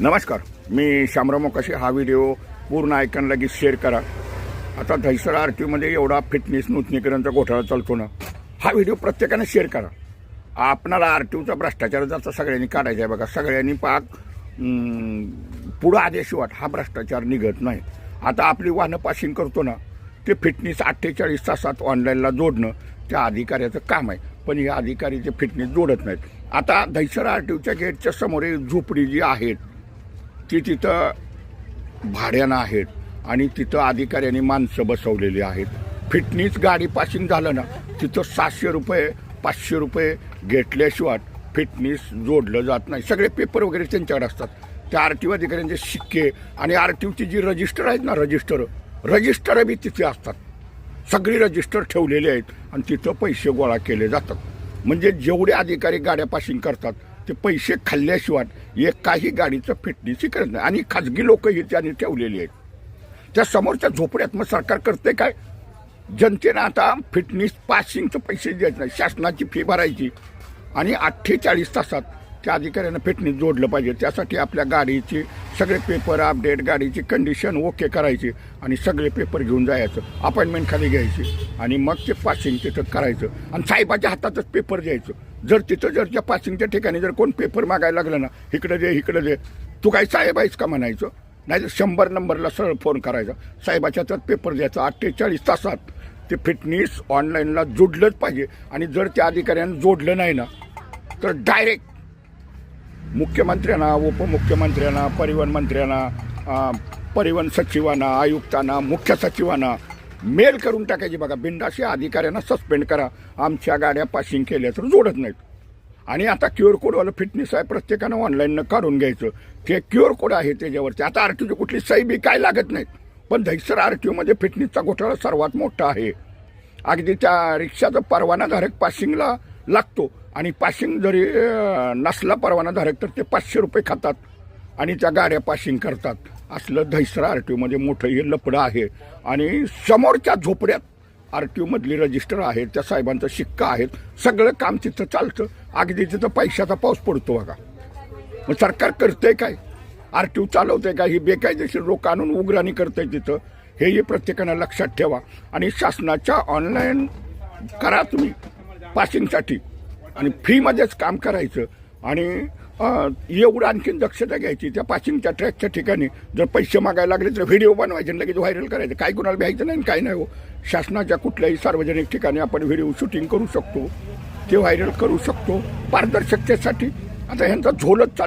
नमस्कार. मी श्यामराव मोकाशी हा व्हिडिओ पूर्ण ऐकायला लगेच शेअर करा. आता दहिसर आर टी एवढा फिटनेस नूतनीकरणचा घोटाळा चालतो ना हा व्हिडिओ प्रत्येकाने शेअर करा. आपणाला आर टी ओचा भ्रष्टाचार जाता सगळ्यांनी काढायचा आहे बघा सगळ्यांनी पाक पुढं आदेश वाट हा भ्रष्टाचार निघत नाही. आता आपली वाहनं पासिंग करतो ना ते फिटनेस अठ्ठेचाळीस तासात ऑनलाईनला जोडणं त्या अधिकाऱ्याचं काम आहे. पण हे अधिकारी ते फिटनेस जोडत नाहीत. आता धैसर आर टी ओच्या गेटच्या समोर झोपडी जी आहेत ती तिथं भाड्यानं आहेत आणि तिथं अधिकाऱ्यांनी माणसं बसवलेली आहेत. फिटनेस गाडी पासिंग झालं ना तिथं सातशे रुपये पाचशे रुपये घेतल्याशिवाय फिटनेस जोडलं जात नाही. सगळे पेपर वगैरे त्यांच्याकडे असतात. त्या आर टी ओ अधिकाऱ्यांचे शिक्के आणि आर टी ओची जी रजिस्टर आहेत ना रजिस्टर रजिस्टर बी तिथे असतात. सगळी रजिस्टर ठेवलेले आहेत आणि तिथं पैसे गोळा केले जातात. म्हणजे जेवढे अधिकारी गाड्या पासिंग करतात ते पैसे खाल्ल्याशिवाय एक काही गाडीचं फिटनेसही करत नाही. आणि खाजगी लोक ही ठेवलेली आहेत. त्या समोरच्या झोपड्यात मग सरकार करते काय? जनतेनं आता फिटनेस पासिंगचं पैसे द्यायचं नाही. शासनाची फी भरायची. आणि अठ्ठेचाळीस तासात त्या अधिकाऱ्यांना फिटनेस जोडलं पाहिजे. त्यासाठी आपल्या गाडीची सगळे पेपर अपडेट गाडीची कंडिशन ओके करायची आणि सगळे पेपर घेऊन जायचं. अपॉइंटमेंट खाली घ्यायची आणि मग ते पासिंग तिथं करायचं. आणि साहेबाच्या हातातच पेपर द्यायचं. जर तिथं जर त्या पासिंगच्या ठिकाणी जर कोण पेपर मागायला लागलं ना इकडे दे इकडे दे. तू काय साहेब आहेस का म्हणायचं? नाही तर शंभर नंबरला सरळ फोन करायचा. साहेबाच्या हातात पेपर द्यायचा. अठ्ठेचाळीस तासात ते फिटनेस ऑनलाईनला जोडलंच पाहिजे. आणि जर त्या अधिकाऱ्यानं जोडलं नाही ना तर डायरेक्ट मुख्यमंत्र्यांना उपमुख्यमंत्र्यांना परिवहन मंत्र्यांना परिवहन सचिवांना आयुक्तांना मुख्य सचिवांना मेल करून टाकायची बघा. बिंदाशी अधिकाऱ्यांना सस्पेंड करा. आमच्या गाड्या पासिंग केल्या तर जोडत नाहीत. आणि आता क्यूआर कोडवालं फिटनेस आहे. प्रत्येकानं ऑनलाईननं काढून घ्यायचं. ते क्यूआर कोड आहे त्याच्यावरती. आता आर टी कुठली सही बी काय लागत नाहीत. पण धैसर आर टी ओमध्ये फिटनेसचा घोटाळा सर्वात मोठा आहे. अगदी त्या रिक्षाचा परवानाधारक पासिंगला लागतो. आणि पासिंग जरी नसला परवानाधारक तर ते पाचशे रुपये खातात. आणि त्या गाड्या पासिंग करतात. असलं धैसरा आर टी ओमध्ये मोठं हे लपडं आहे. आणि समोरच्या झोपड्यात आर टी ओमधली रजिस्टर आहेत त्या साहेबांचा शिक्का आहेत सगळं काम तिथं चालतं. अगदी तिथं पैशाचा पाऊस पडतो बघा. मग सरकार करतंय काय? आर टी ओ चालवतंय का ही बेकायदेशीर लोक आणून उग्राणी करतंय तिथं. हेही प्रत्येकानं लक्षात ठेवा. आणि शासनाच्या ऑनलाईन करा तुम्ही पासिंगसाठी. आणि फ्रीमध्येच काम करायचं. आणि एवढं आणखीन दक्षता घ्यायची. त्या पासिंगच्या ट्रॅकच्या ठिकाणी जर पैसे मागायला लागले तर व्हिडिओ बनवायचे आणि लगेच व्हायरल करायचं. काय कुणाला भ्यायचं नाही आणि काय नाही हो. शासनाच्या कुठल्याही सार्वजनिक ठिकाणी आपण व्हिडिओ शूटिंग करू शकतो. ते व्हायरल करू शकतो. पारदर्शकतेसाठी. आता ह्यांचा झोलच चाल